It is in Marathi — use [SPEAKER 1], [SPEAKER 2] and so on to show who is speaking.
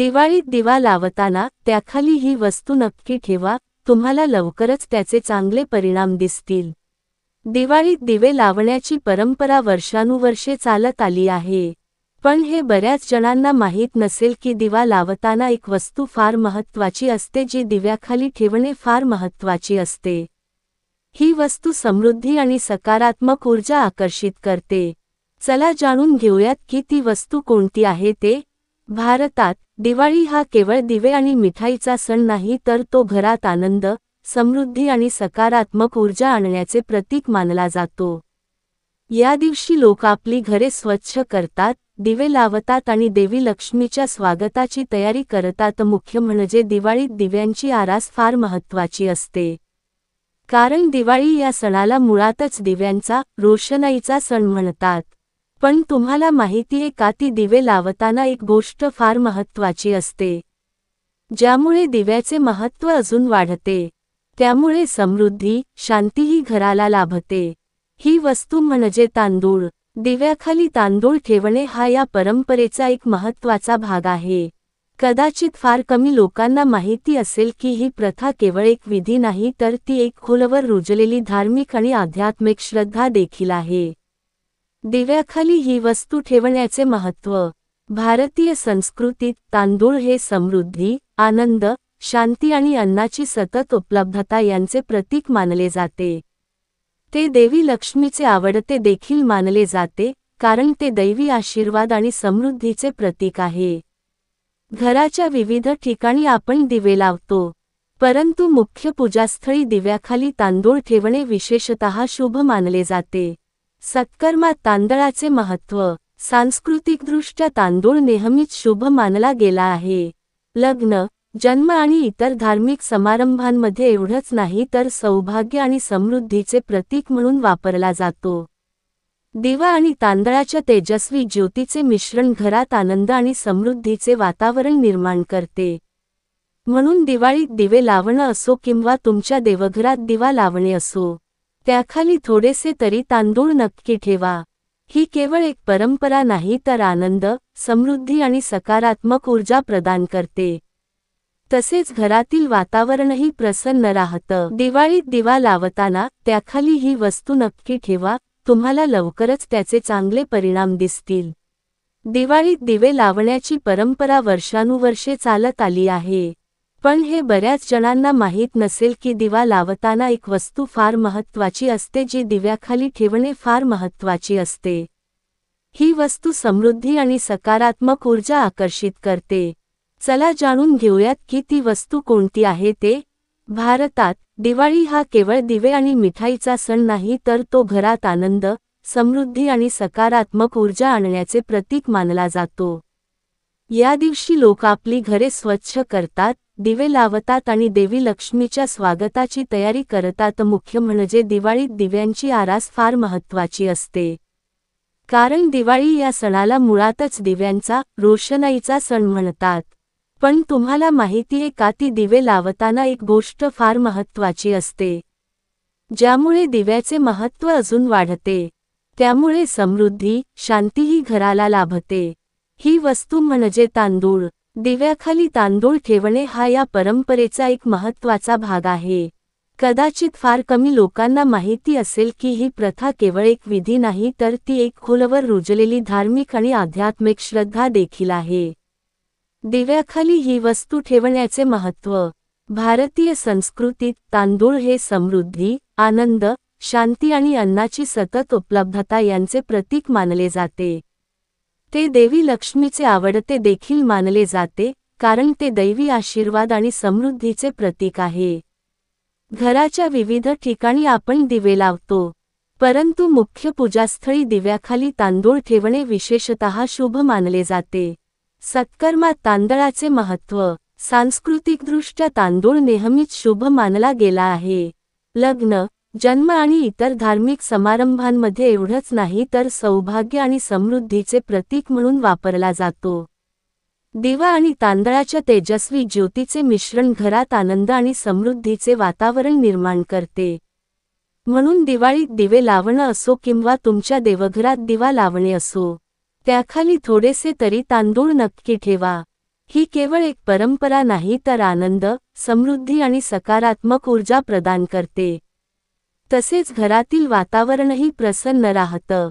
[SPEAKER 1] दिवाळीत दिवा लावताना त्याखाली ही वस्तू नक्की ठेवा तुम्हाला लवकरच त्याचे चांगले परिणाम दिसतील. दिवाळीत दिवे लावण्याची परंपरा वर्षानुवर्षे चालत आली आहे. पण हे बऱ्याच जणांना माहीत नसेल की दिवा लावताना एक वस्तू फार महत्त्वाची असते जी दिव्याखाली ठेवणे फार महत्त्वाची असते. ही वस्तू समृद्धी आणि सकारात्मक ऊर्जा आकर्षित करते. चला जाणून घेऊयात की ती वस्तू कोणती आहे ते. भारतात दिवाळी हा केवळ दिवे आणि मिठाईचा सण नाही तर तो घरात आनंद समृद्धी आणि सकारात्मक ऊर्जा आणण्याचे प्रतीक मानला जातो. या दिवशी लोक आपली घरे स्वच्छ करतात दिवे लावतात आणि देवी लक्ष्मीच्या स्वागताची तयारी करतात. मुख्य म्हणजे दिवाळीत दिव्यांची आरास फार महत्त्वाची असते. कारण दिवाळी या सणाला मुळातच दिव्यांचा रोषणाईचा सण म्हणतात. पण तुम्हाला माहितीये का ती दिवे लावताना एक गोष्ट फार महत्त्वाची असते. ज्यामुळे दिव्याचे महत्त्व अजून वाढते. त्यामुळे समृद्धी शांतीही घराला लाभते. ही वस्तू म्हणजे तांदूळ. दिव्याखाली तांदूळ ठेवणे हा या परंपरेचा एक महत्त्वाचा भाग आहे. कदाचित फार कमी लोकांना माहिती असेल की ही प्रथा केवळ एक विधी नाही तर ती एक खोलवर रुजलेली धार्मिक आणि आध्यात्मिक श्रद्धा देखील आहे. दिव्याखाली ही वस्तू ठेवण्याचे महत्त्व. भारतीय संस्कृतीत तांदूळ हे समृद्धी आनंद शांती आणि अन्नाची सतत उपलब्धता यांचे प्रतीक मानले जाते. ते देवी लक्ष्मीचे आवडते देखील मानले जाते कारण ते दैवी आशीर्वाद आणि समृद्धीचे प्रतीक आहे. घराच्या विविध ठिकाणी आपण दिवे लावतो. परंतु मुख्य पूजास्थळी दिव्याखाली तांदूळ ठेवणे विशेषतः शुभ मानले जाते. सत्कर्मात तांदळाचे महत्त्व. सांस्कृतिकदृष्ट्या तांदूळ नेहमीच शुभ मानला गेला आहे. लग्न जन्म आणि इतर धार्मिक समारंभांमध्ये एवढंच नाही तर सौभाग्य आणि समृद्धीचे प्रतीक म्हणून वापरला जातो. दिवा आणि तांदळाच्या तेजस्वी ज्योतीचे मिश्रण घरात आनंद आणि समृद्धीचे वातावरण निर्माण करते. म्हणून दिवाळीत दिवे लावणं असो किंवा तुमच्या देवघरात दिवा लावणे असो त्याखाली थोडेसे तरी तांदूळ नक्की ठेवा. ही केवळ एक परंपरा नाही तर आनंद समृद्धी आणि सकारात्मक ऊर्जा प्रदान करते. तसेच घरातील वातावरणही प्रसन्न राहतं. दिवाळीत दिवा लावताना त्याखाली ही वस्तू नक्की ठेवा तुम्हाला लवकरच त्याचे चांगले परिणाम दिसतील. दिवाळीत दिवे लावण्याची परंपरा वर्षानुवर्षे चालत आली आहे. पण हे बऱ्याच जणांना माहीत नसेल की दिवा लावताना एक वस्तू फार महत्त्वाची असते जी दिव्याखाली ठेवणे फार महत्त्वाची असते. ही वस्तू समृद्धी आणि सकारात्मक ऊर्जा आकर्षित करते. चला जाणून घेऊयात की ती वस्तू कोणती आहे ते. भारतात दिवाळी हा केवळ दिवे आणि मिठाईचा सण नाही तर तो घरात आनंद समृद्धी आणि सकारात्मक ऊर्जा आणण्याचे प्रतीक मानला जातो. या दिवशी लोक आपली घरे स्वच्छ करतात दिवे लावतात आणि देवी लक्ष्मीच्या स्वागताची तयारी करतात. मुख्य म्हणजे दिवाळीत दिव्यांची आरास फार महत्त्वाची असते. कारण दिवाळी या सणाला मुळातच दिव्यांचा रोषणाईचा सण म्हणतात. पण तुम्हाला माहितीये का ती दिवे लावताना एक गोष्ट फार महत्त्वाची असते. ज्यामुळे दिव्याचे महत्त्व अजून वाढते. त्यामुळे समृद्धी शांतीही घराला लाभते. ही वस्तू म्हणजे तांदूळ. दिव्याखाली तांदूळ ठेवणे हा या परंपरेचा एक महत्त्वाचा भाग आहे. कदाचित फार कमी लोकांना माहिती असेल की ही प्रथा केवळ एक विधी नाही तर ती एक खोलवर रुजलेली धार्मिक आणि आध्यात्मिक श्रद्धा देखील आहे. दिव्याखाली ही वस्तू ठेवण्याचे महत्त्व भारतीय संस्कृतीत तांदूळ हे समृद्धी आनंद शांती आणि अन्नाची सतत उपलब्धता यांचे प्रतीक मानले जाते. ते देवी लक्ष्मीचे आवडते देखील मानले जाते कारण ते दैवी आशीर्वाद आणि समृद्धीचे प्रतीक आहे. घराच्या विविध ठिकाणी आपण दिवे लावतो. परंतु मुख्य पूजास्थळी दिव्याखाली तांदूळ ठेवणे विशेषतः शुभ मानले जाते. सत्कर्मात तांदळाचे महत्त्व सांस्कृतिकदृष्ट्या तांदूळ नेहमीच शुभ मानला गेला आहे. लग्न जन्म आणि इतर धार्मिक समारंभांमध्ये एवढंच नाही तर सौभाग्य आणि समृद्धीचे प्रतीक म्हणून वापरला जातो. दिवा आणि तांदळाच्या तेजस्वी ज्योतीचे मिश्रण घरात आनंद आणि समृद्धीचे वातावरण निर्माण करते. म्हणून दिवाळीत दिवे लावणं असो किंवा तुमच्या देवघरात दिवा लावणे असो त्याखाली थोडेसे तरी तांदूळ नक्की ठेवा. ही केवळ एक परंपरा नाही तर आनंद समृद्धी आणि सकारात्मक ऊर्जा प्रदान करते. तसेच घरातील वातावरणही प्रसन्न राहतं.